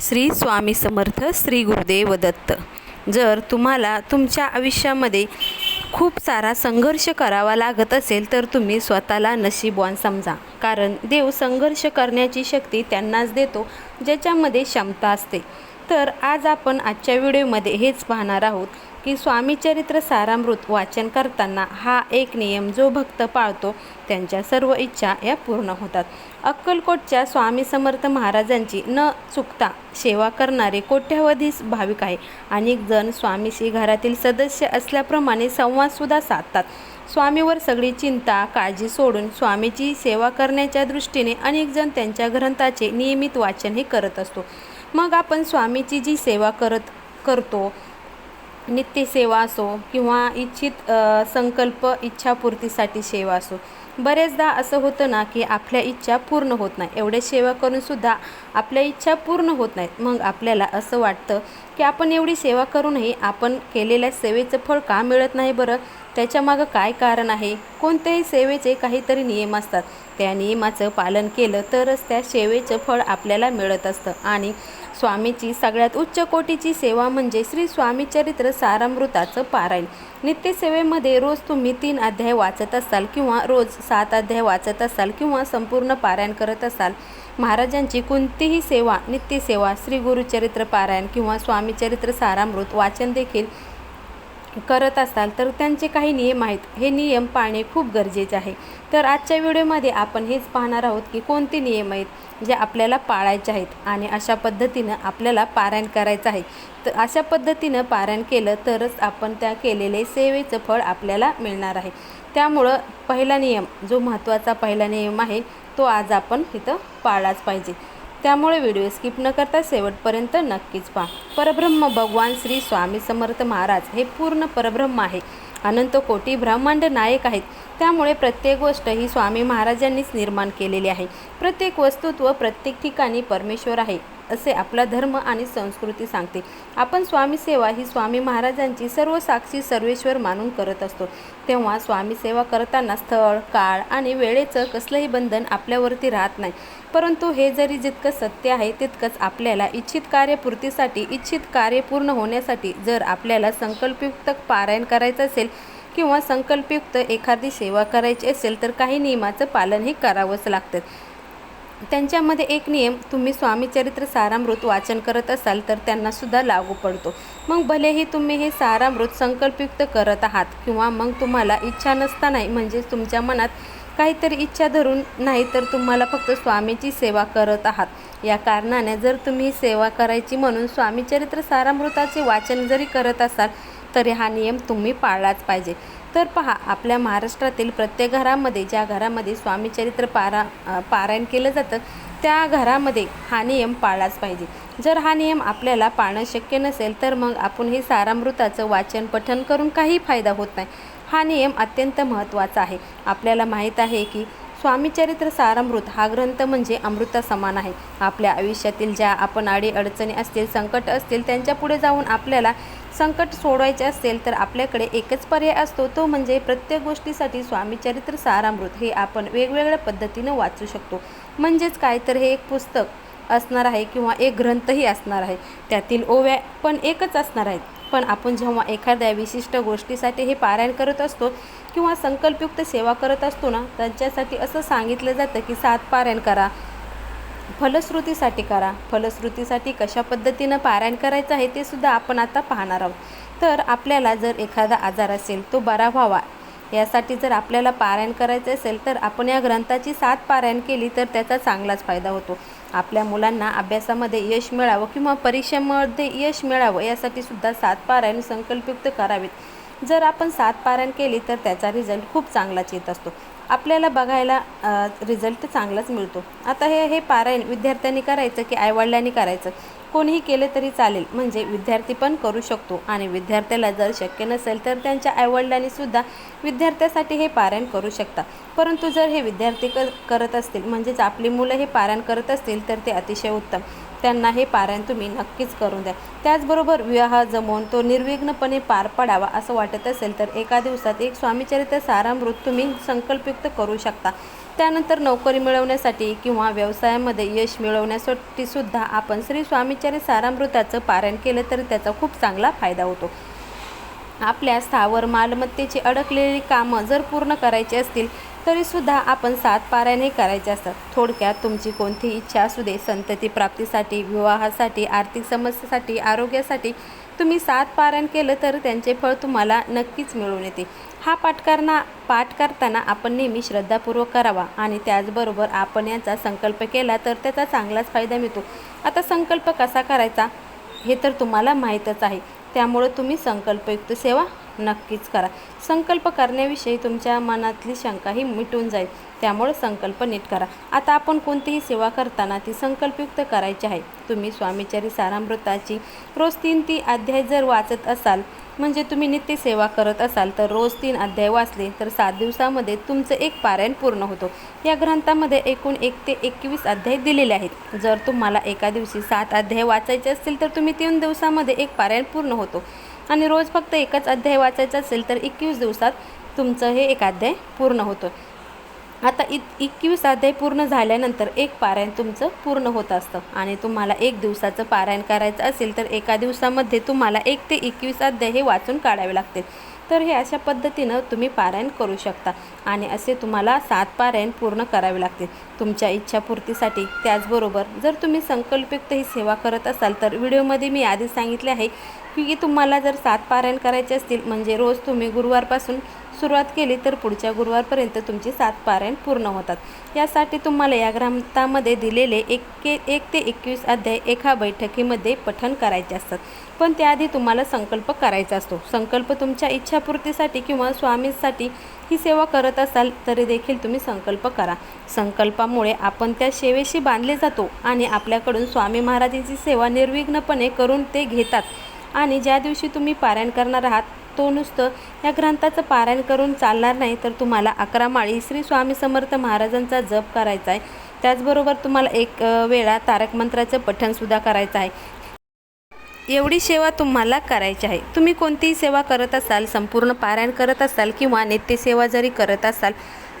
श्री स्वामी समर्थ श्री गुरुदेव दत्त. जर तुम्हाला तुमच्या आयुष्यामध्ये खूप सारा संघर्ष करावा लागत असेल तर तुम्ही स्वतःला नशीबवान समजा. कारण देव संघर्ष करण्याची शक्ती त्यांनाच देतो ज्याच्यामध्ये क्षमता असते. तर आज आपण आजच्या व्हिडिओमध्ये हेच पाहणार आहोत. की स्वामी चरित्र सारामृत वाचन करताना हा एक नियम जो भक्त पाळतो त्यांच्या सर्व इच्छा या पूर्ण होतात. अक्कलकोटच्या स्वामी समर्थ महाराजांची न चुकता सेवा करणारे कोट्यवधी भाविक आहे. अनेक जण स्वामीशी घरातील सदस्य असल्याप्रमाणे संवादसुद्धा साधतात. स्वामीवर सगळी चिंता काळजी सोडून स्वामीची सेवा करण्याच्या दृष्टीने अनेक जण त्यांच्या ग्रंथाचे नियमित वाचन हे करत असतो. मग आपण स्वामीची जी सेवा करत करतो नित्यसेवा असो किंवा इच्छित संकल्प इच्छापूर्तीसाठी सेवा असो. बरेचदा असं होतं ना की आपल्या इच्छा पूर्ण होत नाही. एवढे सेवा करूनसुद्धा आपल्या इच्छा पूर्ण होत नाहीत. मग आपल्याला असं वाटतं की आपण एवढी सेवा करूनही आपण केलेल्या सेवेचं फळ का मिळत नाही बरं? त्याच्यामागं काय कारण आहे? कोणत्याही सेवेचे काहीतरी नियम असतात. त्या नियमाचं पालन केलं तरच त्या सेवेचं फळ आपल्याला मिळत असतं. आणि स्वामीची सगळ्यात उच्च कोटीची सेवा म्हणजे श्री स्वामी चरित्र सारामृताचं पारायण. नित्यसेवेमध्ये रोज तुम्ही तीन अध्याय वाचत असाल किंवा रोज सात अध्याय वाचत असाल किंवा संपूर्ण पारायण करत असाल महाराजांची कोणतीही सेवा नित्यसेवा श्री गुरुचरित्र पारायण किंवा स्वामीचरित्र सारामृत वाचन देखील करत असाल तर त्यांचे काही नियम आहेत. हे नियम पाळणे खूप गरजेचे आहे. तर आजच्या व्हिडिओमध्ये आपण हेच पाहणार आहोत की कोणते नियम आहेत जे आपल्याला पाळायचे आहेत आणि अशा पद्धतीनं आपल्याला पारायण करायचं आहे. तर अशा पद्धतीनं पारायण केलं तरच आपण त्या केलेले सेवेचं फळ आपल्याला मिळणार आहे. त्यामुळं पहिला नियम जो महत्त्वाचा पहिला नियम आहे तो आज आपण इथं पाळलाच पाहिजे. त्यामुळे व्हिडिओ स्किप न करता शेवटपर्यंत नक्कीच पहा. परब्रह्म भगवान श्री स्वामी समर्थ महाराज हे पूर्ण परब्रह्म आहे. अनंत कोटी ब्रह्मांड नायक आहेत. त्यामुळे प्रत्येक गोष्ट ही स्वामी महाराजांनीच निर्माण केलेली आहे. प्रत्येक वस्तुत्व प्रत्येक ठिकाणी परमेश्वर आहे. असे आपला धर्म आणि संस्कृती सांगते. आपण स्वामी सेवा ही स्वामी महाराजांची सर्व साक्षी सर्वेश्वर मानून करत असतो. तेव्हा स्वामी सेवा करताना स्थळ काळ आणि वेळेचं कसलंही बंधन आपल्यावरती राहत नाही. परंतु हे जरी जितकं सत्य आहे तितकंच आपल्याला इच्छित कार्यपूर्तीसाठी इच्छित कार्य पूर्ण होण्यासाठी जर आपल्याला संकल्पयुक्त पारायण करायचं असेल किंवा संकल्पयुक्त एखादी सेवा करायची असेल तर काही नियमाचं पालनही करावंच लागतं. त्यांच्यामध्ये एक नियम तुम्ही स्वामी चरित्र सारामृत वाचन करत असाल तर त्यांनासुद्धा लागू पडतो. मग भलेही तुम्ही हे सारामृत संकल्पयुक्त करत आहात किंवा मग तुम्हाला इच्छा नसतानाही म्हणजेच तुमच्या मनात काहीतरी इच्छा धरून नाही तर तुम्हाला फक्त स्वामीची सेवा करत आहात. या कारणाने जर तुम्ही सेवा करायची म्हणून स्वामी चरित्र सारामृताचे वाचन जरी करत असाल तरी हा नियम तुम्ही पाळलाच पाहिजे. तर पहा आपल्या महाराष्ट्रातील प्रत्येक घरामध्ये ज्या घरामध्ये स्वामी चरित्र पारा पारायण केलं जातं त्या घरामध्ये हा नियम पाळलाच पाहिजे. जर हा नियम आपल्याला पाळणं शक्य नसेल तर मग आपण हे सारामृताचं वाचन पठन करून काही फायदा होत नाही. हा नियम अत्यंत महत्त्वाचा आहे. आपल्याला माहीत आहे की स्वामी चरित्र सारामृत हा ग्रंथ म्हणजे अमृता समान आहे. आपल्या आयुष्यातील ज्या आपण आडी अडचणी असतील संकट असतील त्यांच्या पुढे जाऊन आपल्याला संकट सोडवायचे असेल तर आपल्याकडे एकच पर्याय असतो तो म्हणजे प्रत्येक गोष्टीसाठी स्वामी चरित्र सारामृत हे आपण वेगवेगळ्या पद्धतीनं वाचू शकतो. म्हणजेच काय तर हे एक पुस्तक असणार आहे किंवा एक ग्रंथही असणार आहे. त्यातील ओव्या पण एकच असणार आहेत. पण आपण जेव्हा एखाद्या विशिष्ट गोष्टीसाठी हे पारायण करत असतो किंवा संकल्पयुक्त सेवा करत असतो ना त्यांच्यासाठी असं सांगितलं जातं की सात पारायण करा. फलश्रुतीसाठी करा. फलश्रुतीसाठी कशा पद्धतीनं पारायण करायचं आहे ते सुद्धा आपण आता पाहणार आहोत. तर आपल्याला जर एखादा आजार असेल तो बरा व्हावा. यासाठी जर आपल्याला पारायण करायचं असेल तर आपण या ग्रंथाची सात पारायण केली तर त्याचा चांगलाच फायदा होतो. आपल्या मुलांना अभ्यासामध्ये यश मिळावं किंवा परीक्षेमध्ये यश मिळावं यासाठी सुद्धा सात पारायण संकल्पयुक्त करावेत. जर आपण सात पारायण केली तर त्याचा रिझल्ट खूप चांगलाच येत असतो. आपल्याला बघायला रिझल्ट चांगलाच मिळतो. आता हे हे पारायण विद्यार्थ्यांनी करायचं की आईवडिलांनी करायचं? कोणीही केले तरी चालेल. म्हणजे विद्यार्थी पण करू शकतो. आणि विद्यार्थ्याला जर शक्य नसेल तर त्यांच्या आईवडिलांनी सुद्धा विद्यार्थ्यासाठी हे पारायण करू शकता. परंतु जर हे विद्यार्थी क करत असतील म्हणजेच आपली मुलं हे पारायण करत असतील तर ते अतिशय उत्तम. त्यांना हे पारायण तुम्ही नक्कीच करून द्या. त्याचबरोबर विवाह जमवून तो निर्विघ्नपणे पार पडावा असं वाटत असेल तर एका दिवसात एक स्वामीचरित्र सारामृत तुम्ही संकल्पयुक्त करू शकता. त्यानंतर नोकरी मिळवण्यासाठी किंवा व्यवसायामध्ये यश मिळवण्यासाठी सुद्धा आपण श्री स्वामीचरित सारामृताचं पारायण केलं तर त्याचा खूप चांगला फायदा होतो. आपल्या स्थावर मालमत्तेची अडकलेली कामं जर पूर्ण करायची असतील तरीसुद्धा आपण सात पाऱ्याने करायचे असतात. थोडक्यात तुमची कोणतीही इच्छा असू दे संतती प्राप्तीसाठी विवाहासाठी आर्थिक समस्येसाठी आरोग्यासाठी तुम्ही सात पारायण केलं तर त्यांचे फळ तुम्हाला नक्कीच मिळून येते. हा पाठ पाठ करताना आपण नेहमी श्रद्धापूर्वक करावा आणि त्याचबरोबर आपण याचा संकल्प केला तर त्याचा चांगलाच फायदा मिळतो. आता संकल्प कसा करायचा हे तर तुम्हाला माहीतच आहे. त्यामुळं तुम्ही संकल्पयुक्त सेवा नक्कीच करा. संकल्प करण्याविषयी तुमच्या मनातली शंका ही मिटून जाईल. त्यामुळे संकल्प नीट करा. आता आपण कोणतीही सेवा करताना ती संकल्पयुक्त करायची आहे. तुम्ही स्वामीचारी सारामृताची रोज तीन ती अध्याय जर वाचत असाल म्हणजे तुम्ही नित्य सेवा करत असाल तर रोज तीन अध्याय वाचले तर सात दिवसामध्ये तुमचं एक पारायण पूर्ण होतो. या ग्रंथामध्ये एकूण एक ते एकवीस अध्याय दिलेले आहेत. जर तुम्हाला एका दिवशी सात अध्याय वाचायचे असतील तर तुम्ही तीन दिवसामध्ये एक पारायण पूर्ण होतो. आणि रोज फक्त एकच अध्याय वाचायचा असेल तर एकवीस दिवसात तुमचं हे एक अध्याय पूर्ण होतं. आता इ एकवीस अध्याय पूर्ण झाल्यानंतर एक पारायण तुमचं पूर्ण होत असतं. आणि तुम्हाला एक दिवसाचं पारायण करायचं असेल तर एका दिवसामध्ये तुम्हाला एक ते एकवीस अध्याय हे वाचून काढावे लागते तर हे अशा पद्धतीनं तुम्ही पारायण करू शकता. आणि असे तुम्हाला सात पारायण पूर्ण करावे लागते तुमच्या इच्छापूर्तीसाठी त्याचबरोबर जर तुम्ही संकल्पयुक्त ही सेवा करत असाल तर व्हिडिओमध्ये मी आधी सांगितले आहे की तुम्हाला जर सात पारायण करायचे असतील म्हणजे रोज तुम्ही गुरुवारपासून सुरुवात केली तर पुढच्या गुरुवारपर्यंत तुमची सात पारायण पूर्ण होतात. यासाठी तुम्हाला या ग्रंथामध्ये दिलेले एक एक ते एकवीस अध्याय एका बैठकीमध्ये पठण करायचे असतात. पण त्याआधी तुम्हाला संकल्प करायचा असतो. संकल्प तुमच्या इच्छापूर्तीसाठी किंवा स्वामींसाठी ही सेवा करत असाल तरी देखील तुम्ही संकल्प करा. संकल्पामुळे आपण त्या सेवेशी बांधले जातो आणि आपल्याकडून स्वामी महाराजांची सेवा निर्विघ्नपणे करून ते घेतात. आणि ज्या दिवशी तुम्ही पारायण करणार आहात तो नुसतं या ग्रंथाचं पारायण करून चालणार नाही तर तुम्हाला अकरा माळी श्री स्वामी समर्थ महाराजांचा जप करायचा आहे. त्याचबरोबर तुम्हाला एक वेळा तारक मंत्राचं पठणसुद्धा करायचं आहे. एवढी सेवा तुम्हाला करायची आहे. तुम्ही कोणतीही सेवा करत असाल संपूर्ण पारायण करत असाल किंवा नित्यसेवा जरी करत असाल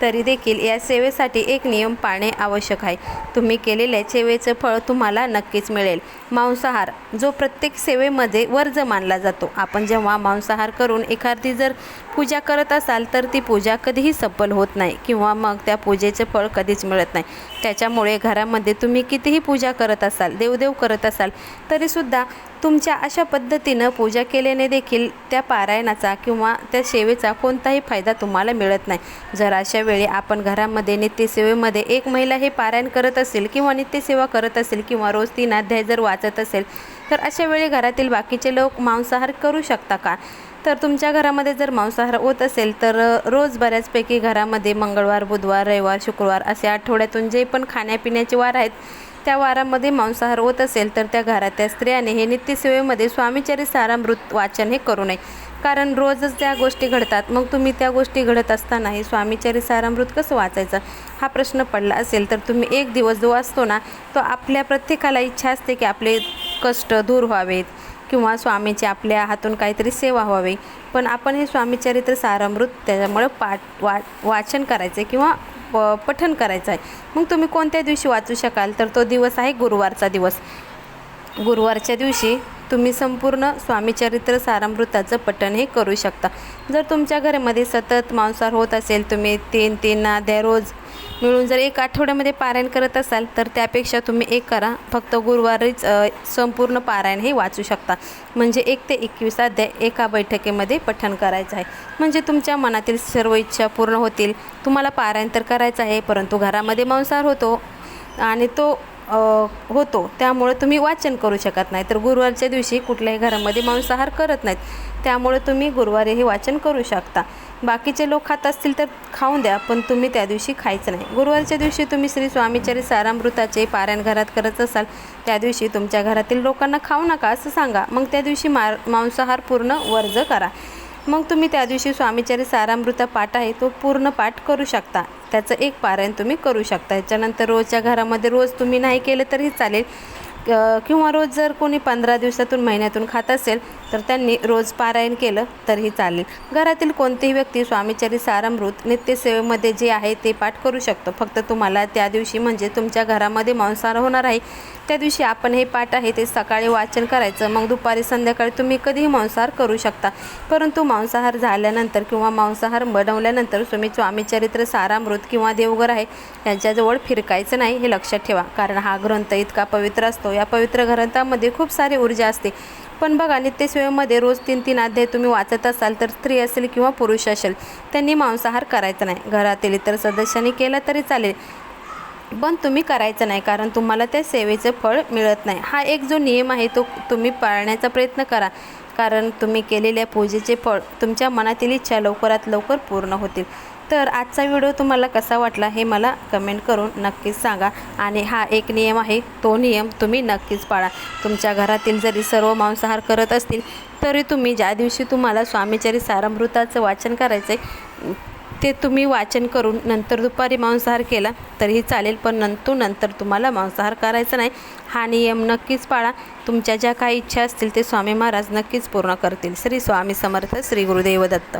तरी देखील या सेवेसाठी एक नियम पाळणे आवश्यक आहे. तुम्ही केलेल्या सेवेचं फळ तुम्हाला नक्कीच मिळेल. मांसाहार जो प्रत्येक सेवेमध्ये वर्ज मानला जातो. आपण जेव्हा मांसाहार करून एखादी जर पूजा करत असाल तर ती पूजा कधीही सफल होत नाही किंवा मग त्या पूजेचं फळ कधीच मिळत नाही. त्याच्यामुळे घरामध्ये तुम्ही कितीही पूजा करत असाल देवदेव करत असाल तरीसुद्धा तुमच्या अशा पद्धतीनं पूजा केल्याने देखील त्या पारायणाचा किंवा त्या सेवेचा कोणताही फायदा तुम्हाला मिळत नाही. जर अशा वेळी आपण घरामध्ये नित्यसेवेमध्ये एक महिला हे पारायण करत असेल किंवा नित्यसेवा करत असेल किंवा रोज तीन अध्याय जर वाचत असेल तर अशा वेळी घरातील बाकीचे लोक मांसाहार करू शकता का? तर तुमच्या घरामध्ये जर मांसाहार होत असेल तर रोज बऱ्याचपैकी घरामध्ये मंगळवार बुधवार रविवार शुक्रवार असे आठवड्यातून जे पण खाण्यापिण्याचे वार आहेत त्या वारामध्ये मांसाहार होत असेल तर त्या घरातल्या स्त्रियाने हे नित्यसेवेमध्ये स्वामीचरित सारामृत वाचन हे करू नये. कारण रोजच त्या गोष्टी घडतात. मग तुम्ही त्या गोष्टी घडत असताना हे सारामृत कसं वाचायचं? हा प्रश्न पडला असेल तर तुम्ही एक दिवस जो असतो ना तो आपल्या प्रत्येकाला इच्छा असते की आपले कष्ट दूर व्हावेत किंवा स्वामीची आपल्या हातून काहीतरी सेवा व्हावी. पण आपण हे स्वामीचरित्र सारामृत त्याच्यामुळे पाठ वा वाचन करायचं आहे किंवा प पठन करायचं आहे मग तुम्ही कोणत्या दिवशी वाचू शकाल? तर तो दिवस आहे गुरुवारचा दिवस. गुरुवारच्या दिवशी तुम्ही संपूर्ण स्वामीचरित्र सारामृताचं पठण हे करू शकता. जर तुमच्या घरामध्ये सतत मांसाहार होत असेल तुम्ही तीन तीन अध्याय रोज. मिळून जर एक आठवड्यामध्ये पारायण करत असाल तर त्यापेक्षा तुम्ही एक करा. फक्त गुरुवारीच संपूर्ण पारायण हे वाचू शकता. म्हणजे एक ते एकवीस अध्याय एका बैठकीमध्ये पठण करायचं आहे. म्हणजे तुमच्या मनातील सर्व इच्छा पूर्ण होतील. तुम्हाला पारायण तर करायचं आहे परंतु घरामध्ये मांसाहार होतो. आणि तो होतो. त्यामुळे तुम्ही वाचन करू शकत नाही. तर गुरुवारच्या दिवशी कुठल्याही घरामध्ये मांसाहार करत नाहीत. त्यामुळे तुम्ही गुरुवारी हे वाचन करू शकता. बाकीचे लोक खात असतील तर खाऊन द्या पण तुम्ही त्या दिवशी खायचं नाही. गुरुवारच्या दिवशी तुम्ही श्री स्वामीचरी सारामृताचे पारायण घरात करत असाल त्या दिवशी तुमच्या घरातील लोकांना खाऊ नका असं सांगा. मग त्या दिवशी मार मांसाहार पूर्ण वर्ज करा. मग तुम्ही त्या दिवशी स्वामीचरित सारामृत पाठ आहे तो पूर्ण पाठ करू शकता. त्याचं एक पारायण तुम्ही करू शकता. याच्यानंतर रोजच्या घरामध्ये रोज तुम्ही नाही केलं तरी चालेल. किंवा रोज जर कोणी पंधरा दिवसातून महिन्यातून खात असेल तर त्यांनी रोज पारायण केलं तरीही चालेल. घरातील कोणतीही व्यक्ती स्वामीचरी सारामृत नित्यसेवेमध्ये जे आहे ते पाठ करू शकतो. फक्त तुम्हाला त्या दिवशी म्हणजे तुमच्या घरामध्ये मांसाहार होणार आहे. त्या दिवशी आपण हे पाठ आहे ते सकाळी वाचन करायचं मग दुपारी संध्याकाळी तुम्ही कधीही मांसाहार करू शकता. परंतु मांसाहार झाल्यानंतर किंवा मांसाहार बनवल्यानंतर तुम्ही स्वामीचरित्र सारामृत किंवा देवघर आहे यांच्याजवळ फिरकायचं नाही हे लक्षात ठेवा. कारण हा ग्रंथ इतका पवित्र असतो या पवित्र ग्रंथामध्ये खूप सारी ऊर्जा असते. पण बघा नित्यसेवेमध्ये रोज तीन तीन अध्याय तुम्ही वाचत असाल तर स्त्री असेल किंवा पुरुष असेल त्यांनी मांसाहार करायचा नाही. घरातील इतर सदस्यांनी केला तरी चालेल पण तुम्ही करायचं नाही कारण तुम्हाला त्या सेवेचं फळ मिळत नाही. हा एक जो नियम आहे तो तुम्ही पाळण्याचा प्रयत्न करा. कारण तुम्ही केलेल्या पूजेचे फळ तुमच्या मनातील इच्छा लवकरात लवकर पूर्ण होतील. तर आजचा व्हिडिओ तुम्हाला कसा वाटला हे मला कमेंट करून नक्कीच सांगा. आणि हा एक नियम आहे तो नियम तुम्ही नक्कीच पाळा. तुमच्या घरातील जरी सर्व मांसाहार करत असतील तरी तुम्ही ज्या दिवशी तुम्हाला स्वामीचरी सारामृताचं वाचन करायचं आहे ते तुम्ही वाचन करून नंतर दुपारी मांसाहार केला तरीही चालेल पण नंतर नंतर तुम्हाला मांसाहार करायचा नाही. हा नियम नक्कीच पाळा. तुमच्या ज्या काही इच्छा असतील ते स्वामी महाराज नक्कीच पूर्ण करतील. श्री स्वामी समर्थ श्री गुरुदेव दत्त.